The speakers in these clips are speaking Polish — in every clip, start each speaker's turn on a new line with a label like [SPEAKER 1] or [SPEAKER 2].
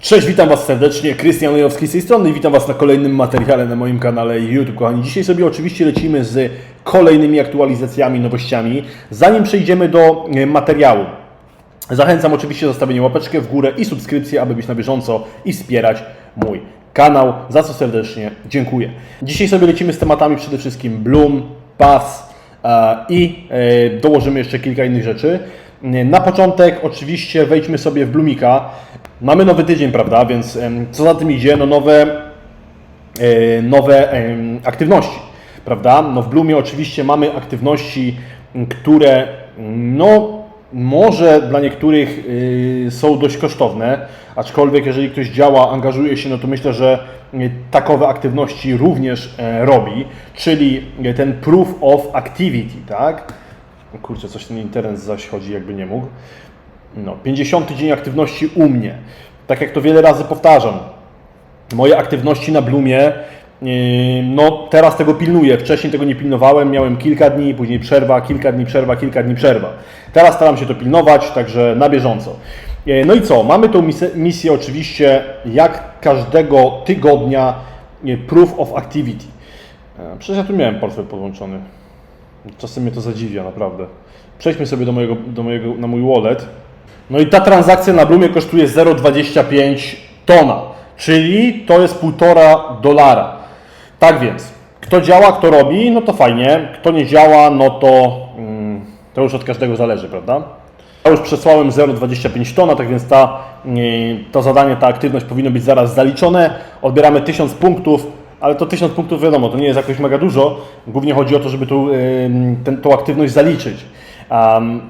[SPEAKER 1] Cześć, witam Was serdecznie, Krystian Lejowski z tej strony i witam Was na kolejnym materiale na moim kanale YouTube. Kochani, dzisiaj sobie oczywiście lecimy z kolejnymi aktualizacjami, nowościami. Zanim przejdziemy do e, materiału, zachęcam oczywiście do zostawienia łapeczkę w górę i subskrypcję, aby być na bieżąco i wspierać mój kanał, za co serdecznie dziękuję. Dzisiaj sobie lecimy z tematami przede wszystkim Bloom, Pass e, i e, dołożymy jeszcze kilka innych rzeczy. Na początek oczywiście wejdźmy sobie w Bloomika. Mamy nowy tydzień, prawda, więc co za tym idzie, no nowe e, nowe aktywności, prawda? No w Bloomie oczywiście mamy aktywności, które no może dla niektórych y, są dość kosztowne, aczkolwiek jeżeli ktoś działa, angażuje się, no to myślę, że y, takowe aktywności również e, robi, czyli y, ten proof of activity, tak? Kurczę, coś ten internet zaś chodzi, jakby nie mógł. No, 50 dzień aktywności u mnie. Tak jak to wiele razy powtarzam, moje aktywności na Bloomie, yy, no teraz tego pilnuję. Wcześniej tego nie pilnowałem, miałem kilka dni, później przerwa, kilka dni przerwa, kilka dni przerwa. Teraz staram się to pilnować, także na bieżąco. Yy, No i co? Mamy tą misję, misję oczywiście jak każdego tygodnia yy, Proof of Activity. Przecież ja tu miałem portfel podłączony. Czasem mnie to zadziwia, naprawdę. Przejdźmy sobie do mojego, do mojego, na mój wallet. No i ta transakcja na Bloomie kosztuje 0,25 tona, czyli to jest 1,5 dolara. Tak więc, kto działa, kto robi, no to fajnie. Kto nie działa, no to mm, to już od każdego zależy, prawda? Ja już przesłałem 0,25 tona, tak więc ta, yy, to zadanie, ta aktywność powinno być zaraz zaliczone. Odbieramy 1000 punktów, ale to 1000 punktów wiadomo, to nie jest jakoś mega dużo. Głównie chodzi o to, żeby tu, ten, tą aktywność zaliczyć. Um,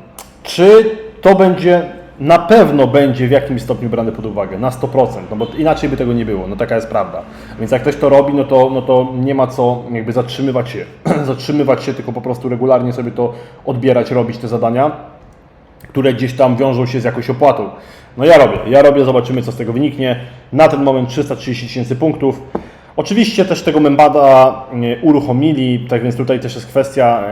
[SPEAKER 1] czy to będzie, na pewno będzie w jakimś stopniu brane pod uwagę, na 100%, no bo inaczej by tego nie było, no taka jest prawda. Więc jak ktoś to robi, no to, no to nie ma co jakby zatrzymywać się, zatrzymywać się, tylko po prostu regularnie sobie to odbierać, robić te zadania, które gdzieś tam wiążą się z jakąś opłatą. No ja robię, ja robię, zobaczymy co z tego wyniknie. Na ten moment 330 tysięcy punktów. Oczywiście też tego Membada e, uruchomili, tak więc tutaj też jest kwestia,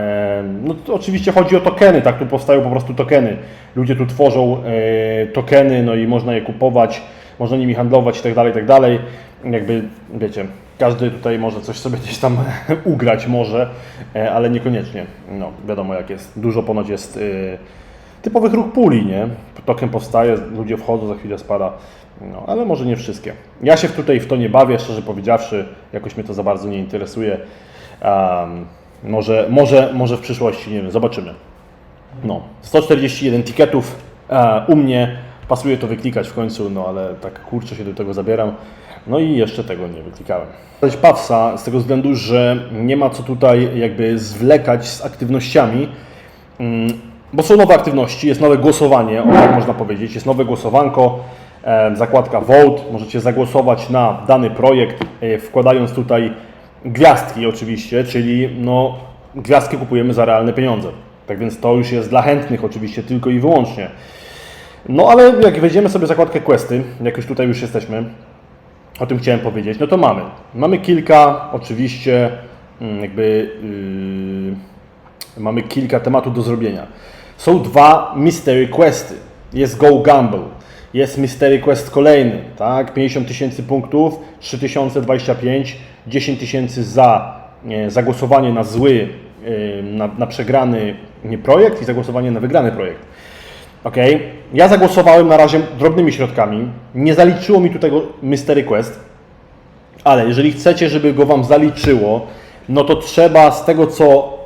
[SPEAKER 1] no oczywiście chodzi o tokeny, tak, tu powstają po prostu tokeny. Ludzie tu tworzą e, tokeny, no i można je kupować, można nimi handlować i tak dalej, tak dalej. Jakby, wiecie, każdy tutaj może coś sobie gdzieś tam ugrać może, e, ale niekoniecznie. No, wiadomo jak jest. Dużo ponoć jest e, typowych ruch puli, nie? Token powstaje, ludzie wchodzą, za chwilę spada. No, ale może nie wszystkie. Ja się tutaj w to nie bawię, szczerze powiedziawszy, jakoś mnie to za bardzo nie interesuje. Um, może, może, może w przyszłości, nie wiem, zobaczymy. No, 141 tiketów e, u mnie, pasuje to wyklikać w końcu, no ale tak kurczę się do tego zabieram. No i jeszcze tego nie wyklikałem. Pawsa z tego względu, że nie ma co tutaj jakby zwlekać z aktywnościami, Mm, bo są nowe aktywności, jest nowe głosowanie, o tak można powiedzieć, jest nowe głosowanko, zakładka Vote, możecie zagłosować na dany projekt, e, wkładając tutaj gwiazdki oczywiście, czyli no, gwiazdki kupujemy za realne pieniądze. Tak więc to już jest dla chętnych oczywiście tylko i wyłącznie. No ale jak wejdziemy sobie zakładkę Questy, jak już tutaj już jesteśmy, o tym chciałem powiedzieć, no to mamy. Mamy kilka oczywiście mm, jakby yy, mamy kilka tematów do zrobienia. Są dwa Mystery Questy. Jest Go Gamble. Jest Mystery Quest kolejny, tak? 50 tysięcy punktów, 3025, 10 tysięcy za e, zagłosowanie na zły, e, na, na przegrany projekt i zagłosowanie na wygrany projekt. Ok, ja zagłosowałem na razie drobnymi środkami. Nie zaliczyło mi tu tego Mystery Quest, ale jeżeli chcecie, żeby go Wam zaliczyło, no to trzeba z tego, co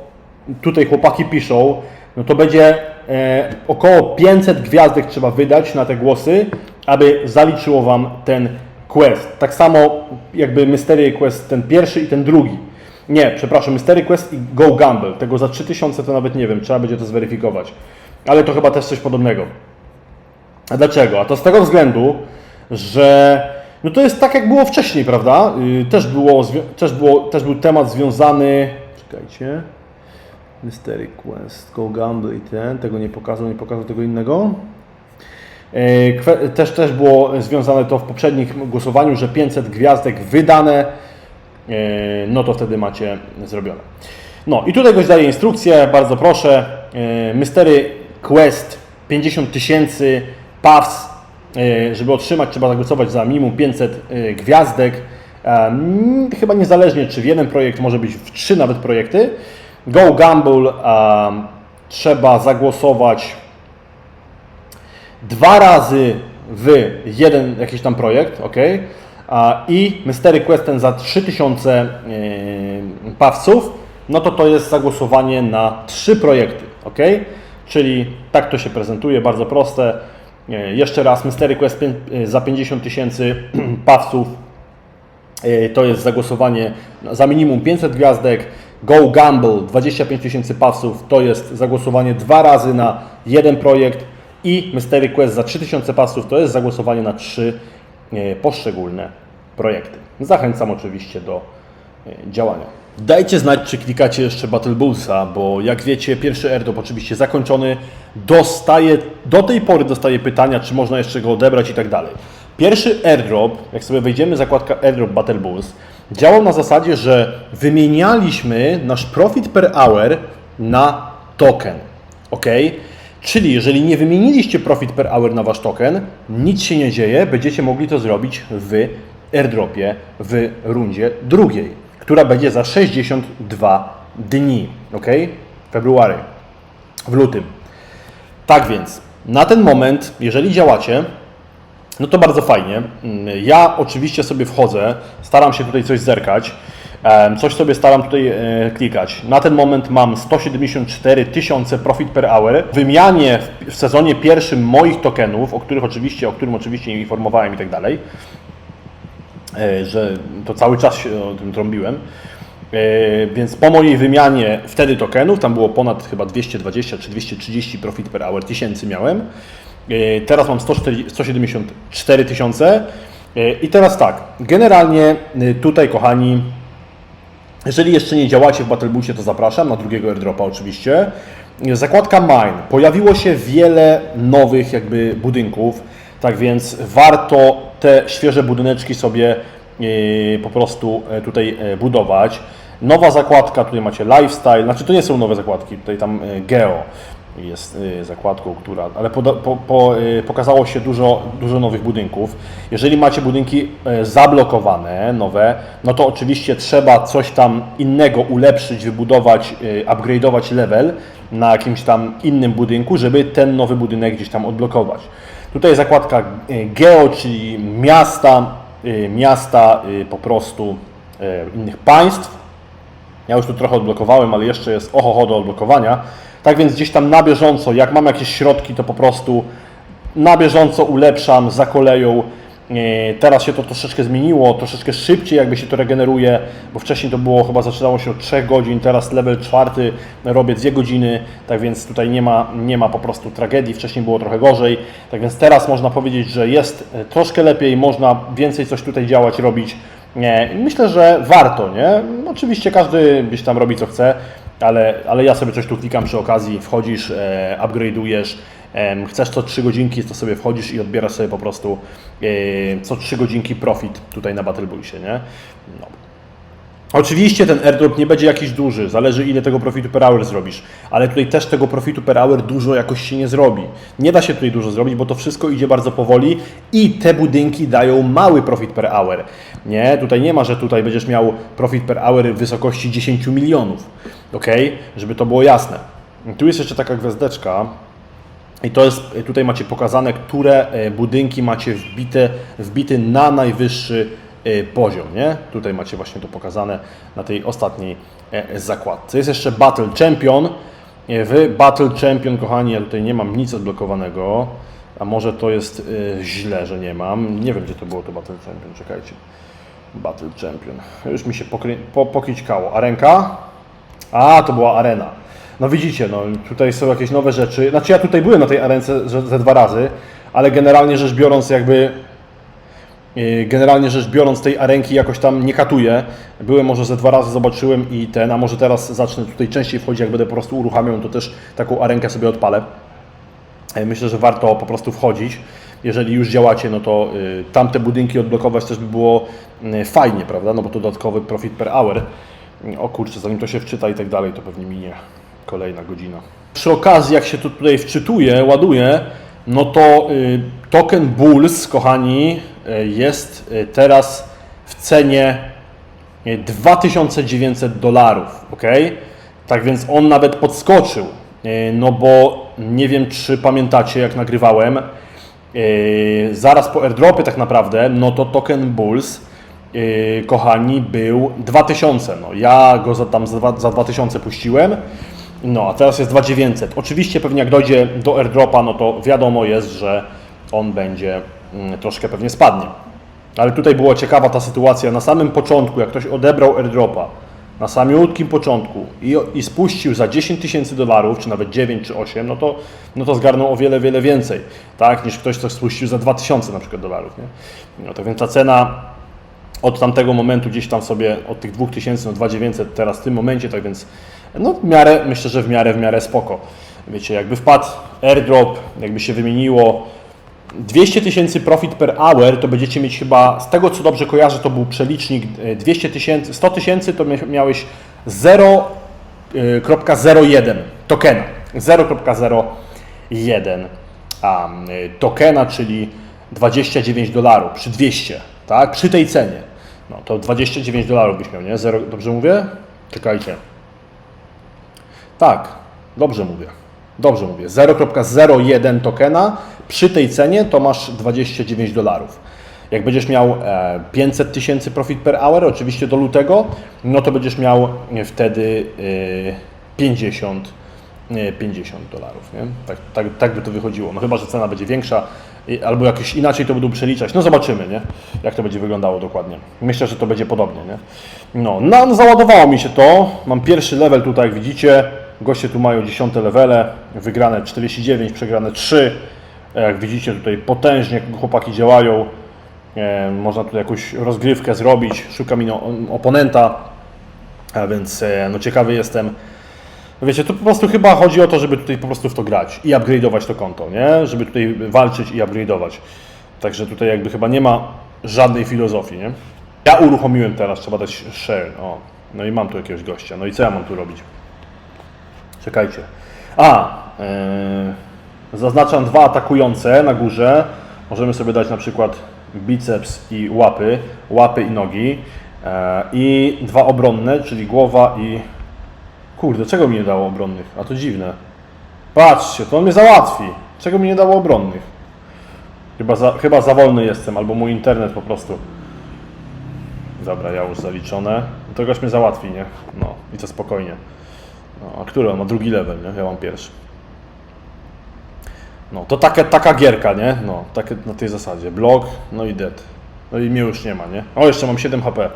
[SPEAKER 1] tutaj chłopaki piszą, no to będzie e, około 500 gwiazdek trzeba wydać na te głosy, aby zaliczyło Wam ten quest. Tak samo jakby Mystery Quest ten pierwszy i ten drugi. Nie, przepraszam, Mystery Quest i Go Gamble. Tego za 3000 to nawet nie wiem, trzeba będzie to zweryfikować. Ale to chyba też coś podobnego. A dlaczego? A to z tego względu, że no to jest tak jak było wcześniej, prawda? Yy, też, było, też, było, też był temat związany. Czekajcie. Mystery Quest, Go Gamble i ten. Tego nie pokazał, nie pokazał tego innego. Kwe- Też, też było związane to w poprzednim głosowaniu, że 500 gwiazdek wydane, yy, no to wtedy macie zrobione. No i tutaj goś daje instrukcję, bardzo proszę. Yy, Mystery Quest 50 tysięcy, PAWS e, żeby otrzymać, trzeba zagłosować za minimum 500 e, gwiazdek. Chyba niezależnie, czy w jeden projekt, może być w trzy nawet projekty. Go Gamble um, trzeba zagłosować dwa razy w jeden jakiś tam projekt, ok? I Mystery Quest ten za 3000 yy, pawców, no to to jest zagłosowanie na trzy projekty, ok? Czyli tak to się prezentuje, bardzo proste. Yy, jeszcze raz, Mystery Quest yy, za 50 tysięcy pawców yy, to jest zagłosowanie za minimum 500 gwiazdek. Go Gamble 25 tysięcy pasów to jest zagłosowanie dwa razy na jeden projekt i Mystery Quest za 3000 pasów to jest zagłosowanie na trzy e, poszczególne projekty. Zachęcam oczywiście do e, działania. Dajcie znać, czy klikacie jeszcze Battle Bullsa, bo jak wiecie, pierwszy airdrop oczywiście zakończony. Dostaję, do tej pory dostaję pytania, czy można jeszcze go odebrać i tak dalej. Pierwszy airdrop, jak sobie wejdziemy w zakładkę airdrop Battle Bulls, działał na zasadzie, że wymienialiśmy nasz profit per hour na token. ok? Czyli jeżeli nie wymieniliście profit per hour na wasz token, nic się nie dzieje, będziecie mogli to zrobić w airdropie w rundzie drugiej, która będzie za 62 dni, ok? February, w lutym. Tak więc, na ten moment, jeżeli działacie, no to bardzo fajnie. Mm, Ja oczywiście sobie wchodzę, staram się tutaj coś zerkać, coś sobie staram tutaj e, klikać. Na ten moment mam 174 tysiące profit per hour. W wymianie w- w sezonie pierwszym moich tokenów, o których oczywiście, o którym oczywiście informowałem i tak dalej, e, że to cały czas się o tym trąbiłem. E, Więc po mojej wymianie wtedy tokenów, tam było ponad chyba 220 czy 230 profit per hour tysięcy miałem. E, Teraz mam 140 174 tysiące. E, I teraz tak, generalnie e, tutaj kochani, jeżeli jeszcze nie działacie w Battlebussie, to zapraszam na drugiego airdropa oczywiście. Zakładka Mine. Pojawiło się wiele nowych jakby budynków, tak więc warto te świeże budyneczki sobie po prostu tutaj budować. Nowa zakładka, tutaj macie lifestyle, znaczy to nie są nowe zakładki, tutaj tam geo jest e, zakładką, która, ale poda, po, po, e, pokazało się dużo, dużo nowych budynków. Jeżeli macie budynki e, zablokowane, nowe, no to oczywiście trzeba coś tam innego ulepszyć, wybudować, upgrade'ować level na jakimś tam innym budynku, żeby ten nowy budynek gdzieś tam odblokować. Tutaj jest zakładka geo, czyli miasta, miasta po prostu innych państw. Ja już tu trochę odblokowałem, ale jeszcze jest ohoho do odblokowania. Tak więc gdzieś tam na bieżąco, jak mam jakieś środki, to po prostu na bieżąco ulepszam za koleją. E, Teraz się to troszeczkę zmieniło, troszeczkę szybciej jakby się to regeneruje, bo wcześniej to było chyba zaczynało się od 3 godzin, teraz level czwarty robię 2 godziny, tak więc tutaj nie ma, nie ma po prostu tragedii, wcześniej było trochę gorzej, tak więc teraz można powiedzieć, że jest e, troszkę lepiej, można więcej coś tutaj działać, robić. Nie, myślę, że warto, nie? Oczywiście każdy gdzieś tam robi co chce, ale, ale ja sobie coś tu klikam przy okazji, wchodzisz, e, upgrade'ujesz, em, chcesz co 3 godzinki, to sobie wchodzisz i odbierasz sobie po prostu e, co 3 godzinki profit tutaj na Battle Bullsie, nie? No. Oczywiście ten airdrop nie będzie jakiś duży, zależy ile tego profitu per hour zrobisz, ale tutaj też tego profitu per hour dużo jakoś się nie zrobi. Nie da się tutaj dużo zrobić, bo to wszystko idzie bardzo powoli i te budynki dają mały profit per hour. Nie, tutaj nie ma, że tutaj będziesz miał profit per hour w wysokości 10 milionów, ok? Żeby to było jasne. Tu jest jeszcze taka gwiazdeczka, i to jest, tutaj macie pokazane, które e, budynki macie wbite, wbity na najwyższy poziom, nie? Tutaj macie właśnie to pokazane na tej ostatniej e, zakładce. Jest jeszcze Battle Champion. E, W Battle Champion, kochani, ja tutaj nie mam nic odblokowanego, a może to jest e, źle, że nie mam. Nie wiem, gdzie to było to Battle Champion, czekajcie. Battle Champion. Już mi się pokry... po, pokićkało. A to była arena. No widzicie, no tutaj są jakieś nowe rzeczy. Znaczy ja tutaj byłem na tej arence ze, ze dwa razy, ale generalnie rzecz biorąc jakby generalnie rzecz biorąc tej arenki jakoś tam nie katuję. Byłem może ze dwa razy, zobaczyłem i ten, a może teraz zacznę tutaj częściej wchodzić, jak będę po prostu uruchamiał, to też taką arenkę sobie odpalę. E, Myślę, że warto po prostu wchodzić. Jeżeli już działacie, no to y, tamte budynki odblokować też by było y, fajnie, prawda? No bo to dodatkowy profit per hour. Y, O kurczę, zanim to się wczyta i tak dalej, to pewnie minie kolejna godzina. Przy okazji, jak się to tutaj wczytuje, ładuje, no to y, token Bulls, kochani, y, jest y, teraz w cenie y, 2900 dolarów, ok? Tak więc on nawet podskoczył, no bo nie wiem, czy pamiętacie, jak nagrywałem, zaraz po airdropie tak naprawdę, no to token Bulls, kochani, był 2000, no ja go za, tam za, za 2000 puściłem, no, a teraz jest 2900. Oczywiście pewnie jak dojdzie do airdropa, no to wiadomo jest, że on będzie troszkę pewnie spadnie. Ale tutaj była ciekawa ta sytuacja na samym początku, jak ktoś odebrał airdropa, na samiutkim początku i, i spuścił za 10 tysięcy dolarów, czy nawet 9 czy 8, no to, no to zgarnął o wiele, wiele więcej, tak, niż ktoś, kto spuścił za 2000 na przykład dolarów, nie? No to więc ta cena od tamtego momentu gdzieś tam sobie, od tych 2000, no 2900 teraz w tym momencie, tak więc no w miarę, myślę, że w miarę, w miarę spoko. Wiecie, jakby wpadł airdrop, jakby się wymieniło 200 tysięcy profit per hour, to będziecie mieć chyba, z tego co dobrze kojarzę, to był przelicznik e, 200 tysięcy, 100 tysięcy to mia- miałeś 0,01 tokena. 0,01 a, y, tokena, czyli 29 dolarów przy 200, tak? Przy tej cenie. No to 29 dolarów byś miał, nie? Dobrze mówię? Czekajcie. Tak, dobrze mówię. Dobrze mówię. 0,01 tokena przy tej cenie to masz 29 dolarów. Jak będziesz miał e, 500 tysięcy profit per hour, oczywiście do lutego, no to będziesz miał e, wtedy e, 50, e, 50 dolarów. Nie? Tak, tak, tak by to wychodziło. No chyba, że cena będzie większa albo jakoś inaczej to będą przeliczać. No zobaczymy, nie? jak to będzie wyglądało dokładnie. Myślę, że to będzie podobnie. Nie? No, no, załadowało mi się to. Mam pierwszy level tutaj, jak widzicie. Goście tu mają 10 levele, wygrane 49, przegrane 3. Jak widzicie tutaj potężnie chłopaki działają. E, Można tu jakąś rozgrywkę zrobić. Szukam ino- oponenta, a więc e, no, ciekawy jestem. Wiecie, tu po prostu chyba chodzi o to, żeby tutaj po prostu w to grać i upgrade'ować to konto, nie? Żeby tutaj walczyć i upgrade'ować. Także tutaj jakby chyba nie ma żadnej filozofii, nie? Ja uruchomiłem teraz, trzeba dać share, o. No i mam tu jakiegoś gościa, no i co ja mam tu robić? Czekajcie. A, yy, zaznaczam dwa atakujące na górze. Możemy sobie dać na przykład biceps i łapy, łapy i nogi. E, I dwa obronne, czyli głowa i... Kurde, czego mi nie dało obronnych? A to dziwne. Patrzcie, to on mnie załatwi. Czego mi nie dało obronnych? Chyba za, chyba za wolny jestem, albo mój internet po prostu. Dobra, ja już zaliczone. To goś mnie załatwi, nie? No, i to spokojnie. No, a który on ma drugi level, nie? Ja mam pierwszy. No, to taka, taka gierka, nie? No, takie na tej zasadzie. Blok, no i dead. No i mnie już nie ma, nie? O, jeszcze mam 7 HP.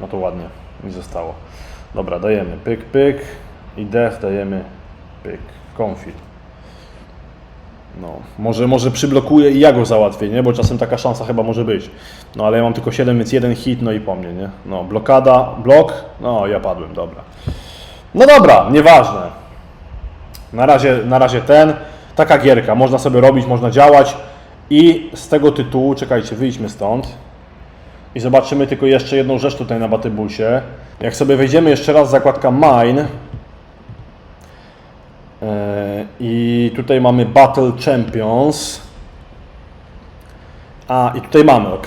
[SPEAKER 1] No to ładnie mi zostało. Dobra, dajemy pyk, pyk i def dajemy pyk, konfi. No, może, może przyblokuję i ja go załatwię, nie? Bo czasem taka szansa chyba może być. No, ale ja mam tylko 7, więc jeden hit, no i po mnie, nie? No, blokada, blok, no, ja padłem, dobra. No dobra, nieważne. Na razie, na razie ten. Taka gierka, można sobie robić, można działać i z tego tytułu, czekajcie, wyjdźmy stąd i zobaczymy tylko jeszcze jedną rzecz tutaj na Batybulsie. Jak sobie wejdziemy jeszcze raz, zakładka Mine Yy, i tutaj mamy Battle Champions. A, i tutaj mamy, ok.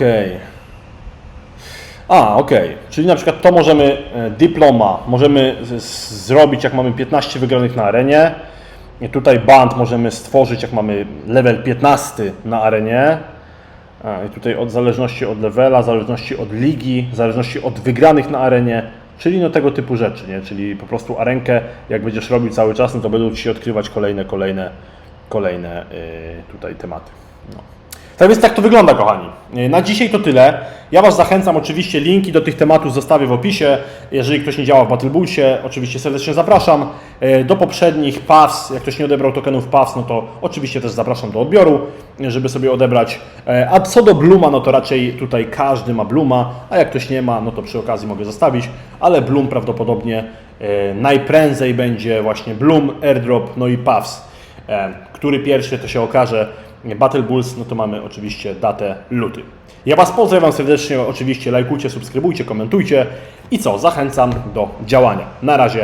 [SPEAKER 1] A, ok. Czyli na przykład to możemy, e, dyploma, możemy zrobić jak mamy 15 wygranych na arenie. I tutaj band możemy stworzyć jak mamy level 15 na arenie. A, I tutaj od zależności od levela, zależności od ligi, zależności od wygranych na arenie, czyli no tego typu rzeczy, nie? Czyli po prostu arenkę, jak będziesz robił cały czas, no to będą Ci odkrywać kolejne, kolejne, kolejne yy, tutaj tematy. No. Tak więc tak to wygląda, kochani. Na dzisiaj to tyle. Ja Was zachęcam, oczywiście linki do tych tematów zostawię w opisie. Jeżeli ktoś nie działa w Battlebulsie, oczywiście serdecznie zapraszam. E, Do poprzednich PAWS, jak ktoś nie odebrał tokenów PAWS, no to oczywiście też zapraszam do odbioru, żeby sobie odebrać. E, A co do Bluma, no to raczej tutaj każdy ma Bluma, a jak ktoś nie ma, no to przy okazji mogę zostawić, ale Bloom prawdopodobnie e, najprędzej będzie właśnie Bloom, Airdrop, no i PAWS. E, Który pierwszy to się okaże. Battle Bulls, no to mamy oczywiście datę luty. Ja Was pozdrawiam serdecznie, oczywiście lajkujcie, subskrybujcie, komentujcie i co, zachęcam do działania. Na razie.